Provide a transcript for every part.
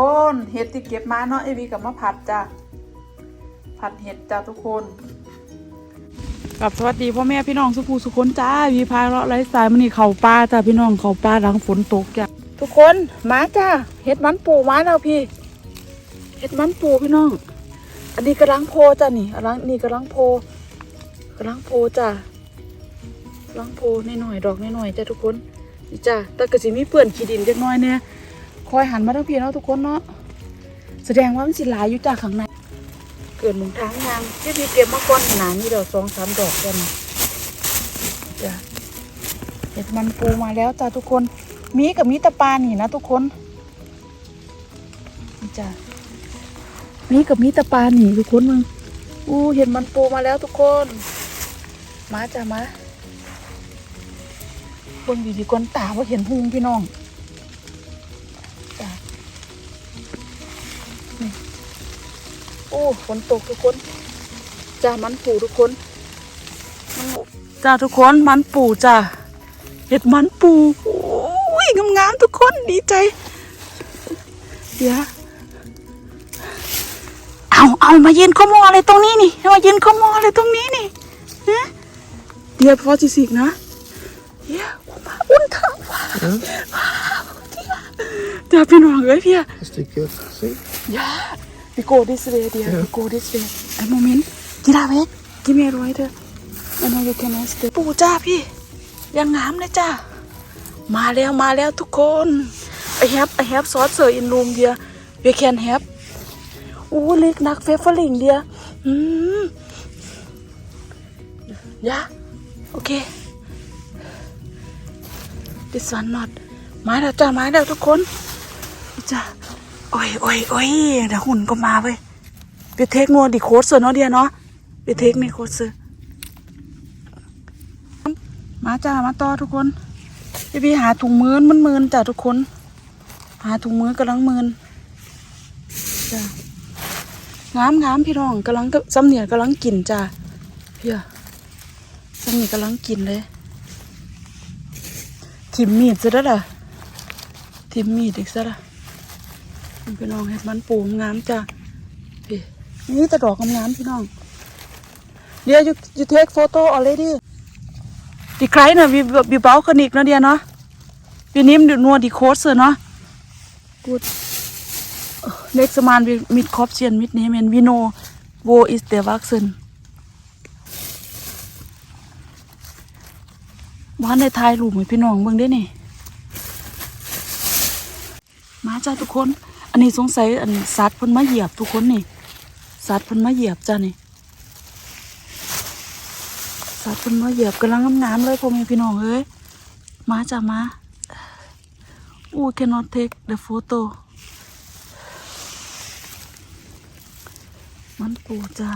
คนเห็ดที่เก็บมาเนาะไอวีกับมะผัดจ้ะผัดเห็ดจ้ะทุกคนกับสวัสดีพ่อแม่พี่น้องสุภูสุคนจ้าวีพาเลาะไร้สายมันนี่เข่าปลาจ้าพี่น้องเข่าปลาหลังฝนตกจ้ะทุกคนมาจ้าเห็ดมันปูมาแล้วพี่เห็ดมันปูพี่น้อง อันนี้กำลังโพจ้ะนี่อันนั้นนี่กำลังโพกำลังโพจ้ะกำลังโพนหน่อยดอกนหน่อยจ้ะทุกคนนี่จ้ะแต่ก็สิมีเปื่อนขี้ดินเล็กน้อยเนี่ย คอยหันมาทั้งพี่เนาะทุกคนเนาะแสดงว่ามันสิหลายอยู่จ้ะข้างในเกิดหมุนทางยางที่พี่เก็บมาก้อนหนานี่ดี๋ยวสองสามดอกกันจ้ะเห็ดมันปูมาแล้วจ้ะทุกคน มีกับมีตะปานี่นะทุกคนจ้ะมีกับมีตะปานี่ทุกคนมึงอู้เห็ดมันปูมาแล้วทุกคน มาจ้ะมาคนอยู่ที่ก้นตาว่าเห็นหุงพี่น้อง ฝนตกทุกคนจ้ามันปูทุกคนมันจ้าทุกคนมันปูจ้าเห็ดมันปูโอ้ยงามๆทุกคนดีใจเดี๋ยวเอาเอามายืนข้อมออะไรตรงนี้นี่มายืนข้อมออะไรตรงนี้นี่ฮะเดี๋ยวพอจิสิกนะเดี๋ยวมาอุ่นเถอะว้าวว้าวเดี๋ยวพี่น้องเอ้ยพี่ Let's take a see. Yeah, we go this way, dear. We go this way. A moment. Get away. Give me a right. I know you can ask. ปู่จ้าพี่ ยังงามเลยจ้ามาแล้วมาแล้วทุกคน I have I have sauce sir in room dear. We can have. อู้เล็กนักเฟฟเฟอร์ลิงเดียอืมยะโอเค this one not มาแล้วจ้ามาแล้วทุกคนจ้า โอ้ยโอ้ยโอ้ยเดี๋ยวหุ่นก็มาเว้ยไปเทคงัวดิโคตรเสือเนาะเดียเนาะไปเทคนี่โคตรเสือมาจ้ามาต่อทุกคนไปพี่หาถุงมือมันมืนจ้ะทุกคน หาถุงมือกำลังมืนจ้างามงามพี่น้องกำลังกับซ้ำเนียกำลังกินจ้าเพี่ยซ้ำเนียกำลังกินเลยทิมมีดซะแล้วล่ะทิมมีดอีกซะละพี่น้องเห็ดมันปูงามจ้ะพี่นี่แต่ดอกงามพี่น้อง เดี๋ยว you you take photo already ดีใครนะวีวีเบลคนิกนะเดียเนาะวีนิมดูนัวดีโคสเนาะ good next man we meet Kopchen mit nehmen we know wo is der wachsen บ้านในไทยรูปไหมพี่น้องเบิ่งได้นี่มาจ้าทุกคน อันนี้สงสัยอันสัตว์พิ่นมาเหยียบทุกคนนี่สัตว์พิ่นมาเหยียบจ้านี่สัตว์พิ่นมาเหยียบกำลังงามๆเลยพ่อแม่พี่น้องเอ้ยมาจ้ามาอู้ cannot take the photo มันปูจ้า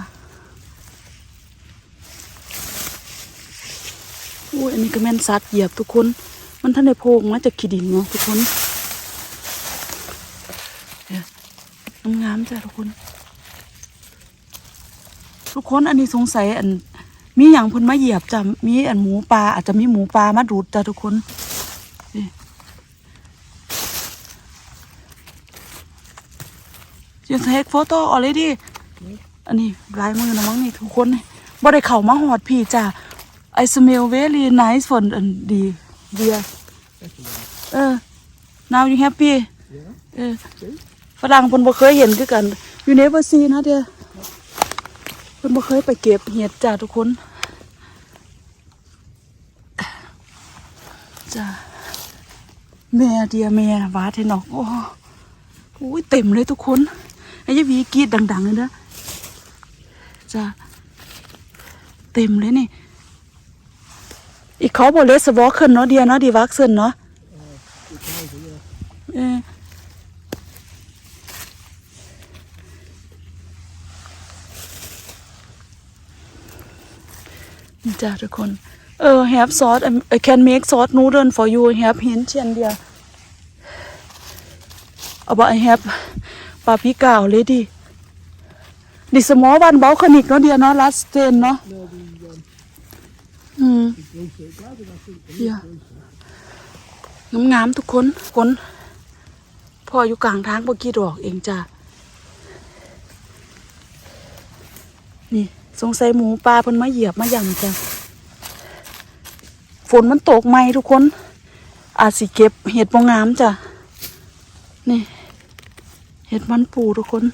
อู้อันนี้ก็แม่นสัตว์เหยียบทุกคน มันท่านได้โพงมาจากขี้ดินเนาะทุกคน งามๆ จ้ะทุกคน ทุกคนอันนี้สงสัยอัน มีอย่างเพิ่นมาเหยียบจ้ะมีอันหมูปลาอาจจะมีหมูปลามาดูดจ้ะทุกคนยังเทคโฟโต้ออเรดี้อันนี้ลายมือนะมั้งนี่ทุกคนบ่ได้เข้ามาหอดพี่จ้ะ I smell very nice for อันดีเดียเออ now you happy เออ ฝรั่งเพิ่นบ่เคยเห็นคือกัน อยู่ในเวอร์ซีนะเดียเพิ่นบ่เคยไปเก็บเห็ดจ้าทุกคนจ้าแม่เดียแม่วาดให้นอกโอ้โหเต็มเลยทุกคนไอ้ยวีกรีดดังๆเลยนะจ้าเต็มเลยนี่อีกเขาบอกเลสวอขึ้นเนาะเดียเนาะดีวักเซนเนาะเออ นี่ จ้าทุกคน เออ have sauce I can make sauce noodle for you have hint เชียนเดียว about I have paprika already this small one เบาคนิกเนาะเดียเนาะ last stain เนาะอืมเดียวงามๆทุกคนคนพ่ออยู่กลางทางเมื่อกี้ดอกเองจ้ะนี่สงสัยหมูปลาเพิ่นมาเหยียบมาหยั่งจ้ะ ฝนมันตกไหมทุกคน อาจสิเก็บเห็ดบงงามจ้ะ นี่ เห็ดมันปูทุกคน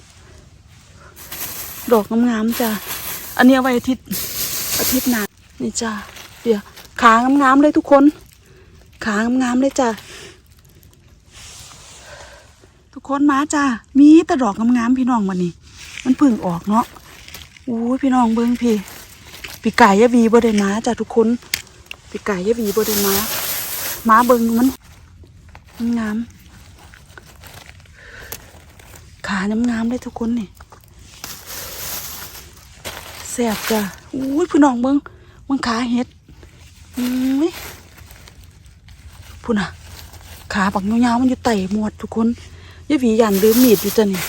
ดอกงามๆจ้ะ อันนี้ไว้อาทิตย์อาทิตย์หน้านี่จ้ะ เดี๋ยวขางามๆเลยทุกคน ขางามๆเลยจ้ะ ทุกคนมาจ้ามีแต่ดอกงามๆพี่น้องวันนี้ มันพึ่งออกเนาะอู้ยพี่น้องเบิ้งพี่ปีไก่ยะวีบ่ได้มาจ้าทุกคน ปีไก่ยะวีบ่ได้มามาเบิ้งมันงามขาน้ำงามเลยทุกคนนี่แซ่บจ้ะอู้ยพี่น้องเบิ้งเบิ้งขาเห็ดอุ้ยพูดน่ะขาปักยาวๆมันอยู่ไต่หมวดทุกคนยายหย่านลืมมีดอยู่จ้ะนี่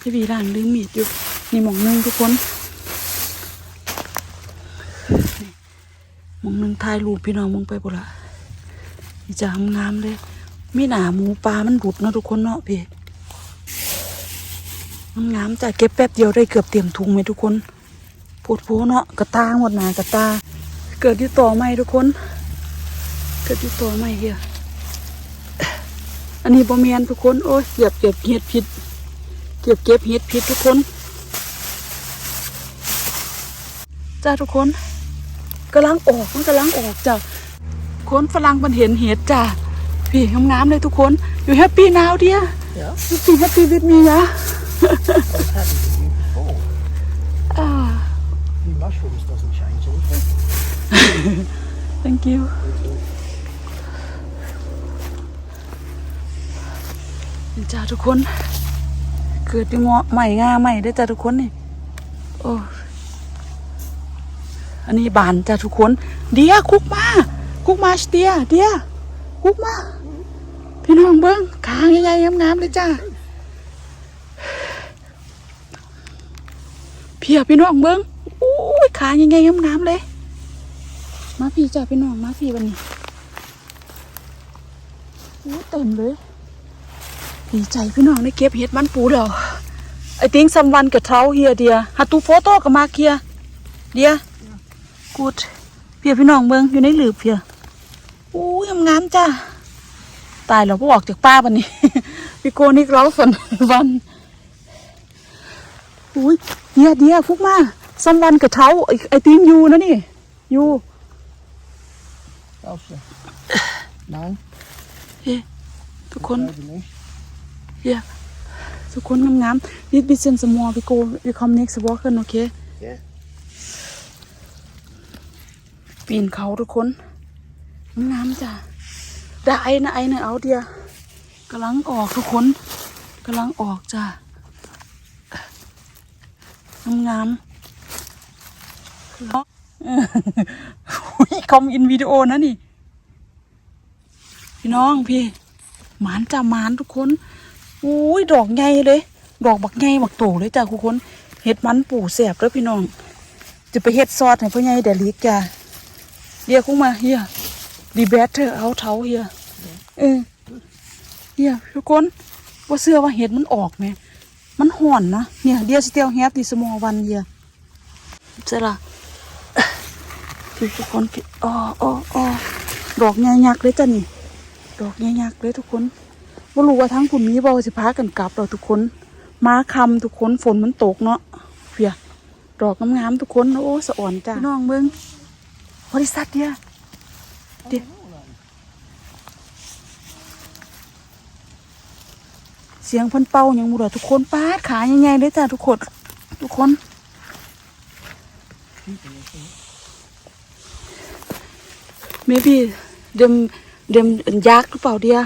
ยายหวีย่านลืมมีดอยู่นี่หมองหนึงทุกคน มองหนึงถ่ายรูปพี่น้องมองไปบ่ละนี่จะงามเลยมีหนาหมูปลามันหลุดเนาะทุกคนเนาะพี่มันงามจ้ะเก็บแป๊บเดียวได้เกือบเตรียมถุงไหมทุกคนปวดโพเนาะกระตาหมดหนากระตา เกิดที่ต่อไหมทุกคน เกิดที่ต่อไหมเฮียอันนี้บ่แมนทุกคนโอ้ยเก็บเก็บเห็ดผิดเก็บเก็บเห็ดผิดทุกคนจ้าทุกคน กำลังออกมันกำลังออกจ้ะคนฝรั่งมันเห็นเห็ดจ้ะพี่งามๆเลยทุกคนอยู่แฮปปี้นาวเดีย Yeah, ยูฟีแฮปปี้วิดมีนะ I've had it with you before. อ่า New mushrooms doesn't change anything. thank you จ้าทุกคน เกิดที่เงาะใหม่งาใหม่ได้จ้าทุกคนนี่ โอ้ อันนี้บานจ้าทุกคน เดียคุกมาคุกมาสเตียเดียคุกมาพี่น้องเบิ้งขางใหญ่ๆงามๆเลยจ้าเพียพี่น้องเบิ้งอู้ยขาใหญ่ๆงามๆเลย มาพี่จ้าพี่น้องมาพี่วันนี้โอ้เต็มเลยดีใจพี่น้องได้เก็บเห็ดมันปูเดียว I think someone get out here dear ฮัตตูโฟโต้ กับมาเคียเดียกูดเพียพี่น้องเมืองอยู่ในหลืบเพียอู้ยงามๆจ้าตายแล้วพวกออกจากป้าบันนี้พี่โกนิกเราสนวันอุ้ยเดียเดียฟุกมา someone get out I I think you นะนี่ you Elsa. No, เฮ้ทุกคน over me. เฮียทุกคนงามๆ This business small we go we come next walk กันโอเค Yeah. ปีนเขาทุกคนงามจ้ะได้ไอ้นะไอ้นะเอาเดียกำลังออกทุกคนกำลังออกจ้ะงามๆเนาะเอออุ๊ยคอมอินวิดีโอนะนี่ พี่น้องพี่หมานจ้าหมานทุกคนอุ้ยดอกใหญ่เลย ดอกบักใหญ่บักโตเลยจ้าทุกคนเห็ดมันปู่แสบแล้วพี่น้อง จะไปเฮ็ดซอสให้พ่อใหญ่เดลิกจ้า เดียวคงมาเฮียดีแบตเธอเอาเท้าเฮียเออเฮียทุกคนว่าเสื้อว่าเห็ดมันออกไหม มันห่อนนะ เนี่ย เดียวสเตียวแฮปดิสมอวันเฮียเจ้าละพี่ทุกคนพี่อ๋ออ๋ออ๋อดอกใหญ่ยักษ์เลยจ้ะนี่ ดอกใหญ่ยักษ์เลยทุกคนบ่รู้ว่าทั้งคุณมีบ่สิพากันกลับเราทุกคน มาคำทุกคนฝนมันตกเนาะเพียดอกงามๆทุกคน โอ้สะอ่อนจ้าพี่น้องเมือง บริษัทเดียเดียวเสียงเพันเป่าอย่างมูดทุกคนปาดขาใหญ่ๆเลยจ้าทุกคน ทุกคน maybe เดมเดมยักษ์หรือเปล่าเดีย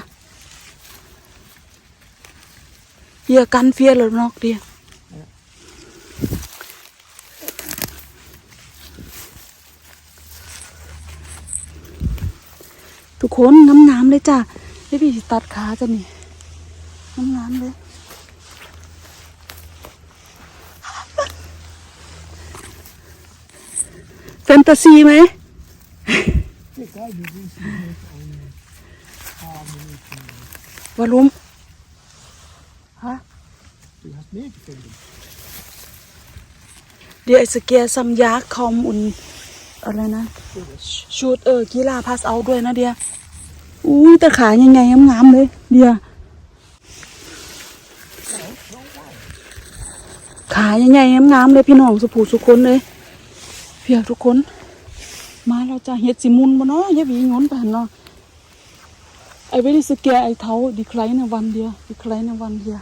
เดียกันเฟียแล้วเนอกเดีย คนงามๆเลยจ้ะไม่พี่สิตัดขาจ้ะนี่งามๆเลยแฟนตาซีไหม Big guy, you do see it on um, วารุม Du hast mehr gefunden. เดี๋ยวไอ้สเกียซัมยาคอมอุนอะไรนะชุดเออกีฬาพาสเอาด้วยนะเดีย อุ้ยแต่ขายังไงงามๆเลย เดียขายังไงงามๆเลยพี่น้องสุภูสุคนเลยเพียทุกคน มาเราจะเฮ็ดสิมุนบ่เนาะอย่าหวีงอนไปหั่นเนาะไอ้เวลิสเกียไอ้เท้าดีใครในวันเดียวดีใครในวันเดียว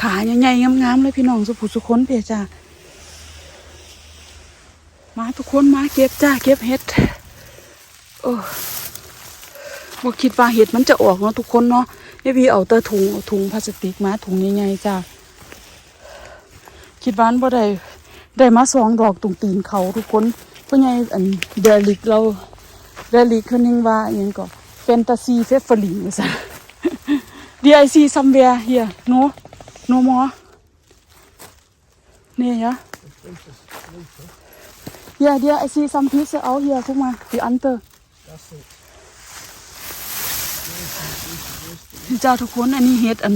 ขาใหญ่ๆงามๆเลยพี่น้องสุภูสุคนเพียจ้ามาทุกคนมาเก็บจ้าเก็บเห็ดโอ้บ่คิดว่าเห็ดมันจะออกเนาะทุกคนเนาะไอ้พี่เอาแต่ถุงเอาถุงพลาสติกมาถุงใหญ่ๆจ้าคิดว่านบ่ได้ได้มาสองดอกตรงตีนเขาทุกคนเพราะไงอันเดลิกเราเดลิกคนนึงว่าอหยังก็แฟนตาซีเฟฟลิงว่าซั่น D I see somewhere here no no more เนี่ยยะ Yeah, yeah, I see some pieces out here. Guck mal, die andere. Das ist นี่จ้าทุกคนอันนี้เฮ็ดอัน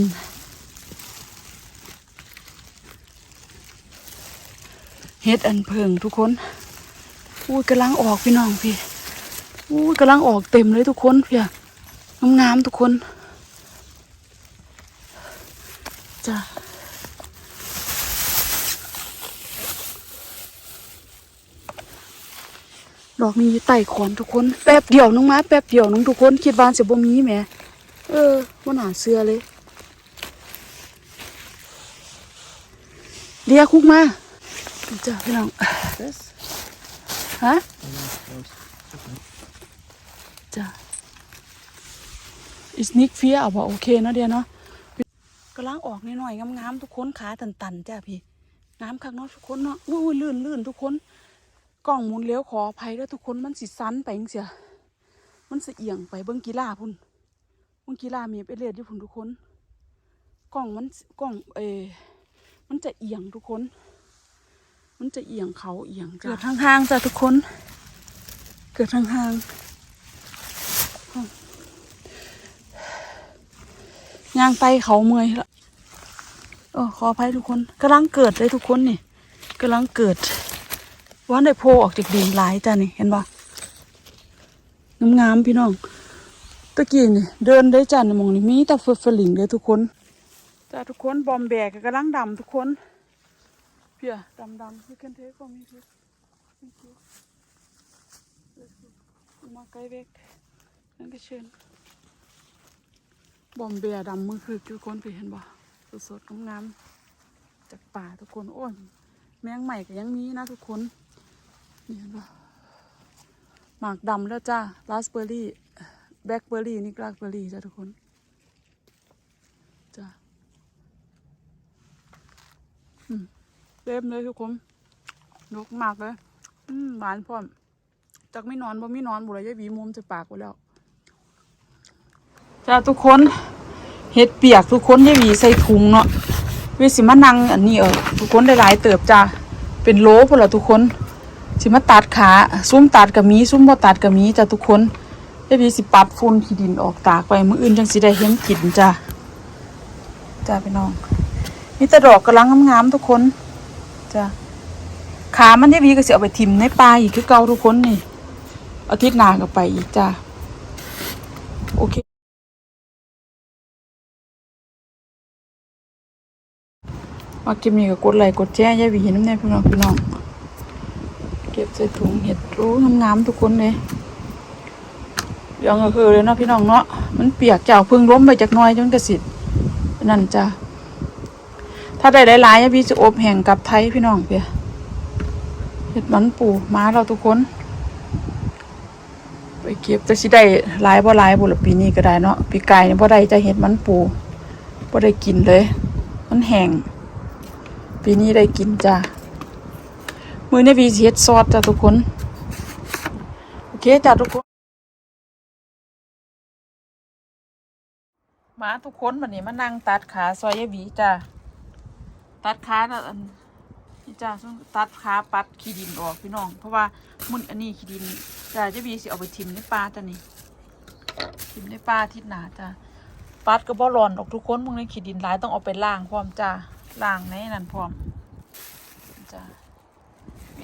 เฮ็ดอันเพิงทุกคนอุ้ยกำลังออกพี่น้องพี่อุ้ยกำลังออกเต็มเลยทุกคนเพี่งามๆทุกคน ดอกนี้อยู่ใต้ขอนทุกคน แป๊บเดียวน้องมาแป๊บเดียวน้องทุกคนคิดว่าสิบ่มีแหมเออว่าหนาเสื้อเลยเรียคุกมาจ้าพี่น้องฮะจ้าอิสนิกเฟียเอาว่าโอเคเนาะเดียเนาะกำลังออกหน่อยๆงามๆทุกคนขาตันๆจ้าพี่งามคักเนาะทุกคนเนาะอุ้ยลื่นลื่นทุกคน กล้องหมุนเลี้ยวขออภัยแล้วทุกคนมันสิสันไปจังเสียมันสิเอียงไปเบิ้งกีฬาพุ่นเบิ้งกีฬามีไปเรียดอยู่พุ่นทุกคน กล้องมันกล้องเอมันจะเอียงทุกคน มันจะเอียงเขาเอียงเกิดทางห้างจ้ะทุกคน เกิดทางห้างยางไปเขาเมื่อยละโอ้ขออภัยทุกคนกำลังเกิดเลยทุกคนนี่กำลังเกิด ว่าได้โพออกจากดินหลายจ้ะนี่เห็นปะงามๆพี่น้องตะกี้นี่เดินได้จ้ะในมองนี่มีแต่เฟอร์ฟลิงเลยทุกคนจ้ะทุกคนบอมแบกกำลังดำทุกคนเพียดำดำ you can take from me please thank you มาไกลเบกนั่นก็เชิญบอมเบียดำมือคือทุกคนไปเห็นบ่สดๆงามๆจากป่าทุกคนโอ้ยแมงใหม่ก็ยังมีนะทุกคน นี่เห็นบ่หมากดำแล้วจ้าราสเบอร์รี่ แบล็คเบอร์รี่ นี่ราสเบอร์รี่จ้าทุกคน จ้าเต็มเลยทุกคนนกมากเลย อืมหวานพร้อมจากไม่นอนบ่ไม่นอนบุไรยายหวีมุมจะปากไว้แล้ว จ้าทุกคนเห็ดเปียกทุกคนยายวีใส่ถุงเนาะเวสิมานังอันนี้เออทุกคนได้หลายเติบจ้าเป็นโลพอละทุกคน สิมาตัดขาซุ้มตัดกับมีซุ้มบ่ตัดกับมีจ้าทุกคนยายหวีสิปัดฝุ่นขี้ดินออกตากไปมื้ออื่นจังสิได้เห็นกินจ้าจ้าพี่น้องมีแต่ดอกกำลังงามๆทุกคนจ้ะขามันยายวีก็สิเอาไปทิ่มในป่าอีกคือเก่าทุกคนนี่อาทิตย์หน้าก็ไปอีกจ้ะโอเคมาเก็บนี่ก็กดไลค์กดแชร์ยายวีเห็นน้ำแน่พี่น้องพี่น้อง ก็บใส่ถุงเห็ดรู้งามๆทุกคนเลยยังก็คือเลยเนาะพี่น้องเนาะมันเปียกจาเพึ่งล้มไปจากน้อยจนกระสิทธิ์นั่นจ้ะถ้าได้หลายๆพี่จะอบแห่งกับไทยพี่น้องเปียเห็ดมันปูม้าเราทุกคน ไปเก็บแต่สิได้หลายบ่หลายบุละปีนี้ก็ได้เนาะปีกายนี่ยบ่ได้จะเห็ดมันปูบ่ได้กินเลย มันแห้งปีนี้ได้กินจ้า มือในวีสิเฮ็ดซอสจ้าทุกคน โอเคจ้าทุกคน มาทุกคนวันนี้มานั่งตัดขาซอยยายหวีจ้าตัดขาอันนี่จ้าต้องตัดขาปัดขี้ดินออกพี่น้อง เพราะว่ามันอันนี้ขี้ดินจ้ายายหวีสิเอาไปทิมในป่าจ้านี่ทิมในป่าทิศหนาจ้าปัดก็บ่ร้อนออกทุกคนมึงในขี้ดินหลายต้องเอาไปล้างพร้อมจ้าล้างในนั่นพร้อมจ้ามี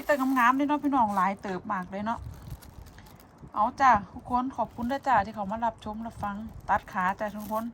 แต่งามๆเลยเนาะพี่น้องหลายเติบมากเลยเนาะเอาจ้าทุกคนขอบคุณด้วยจ้าที่เขามารับชมรับฟัง ตัดขาจ้าทุกคน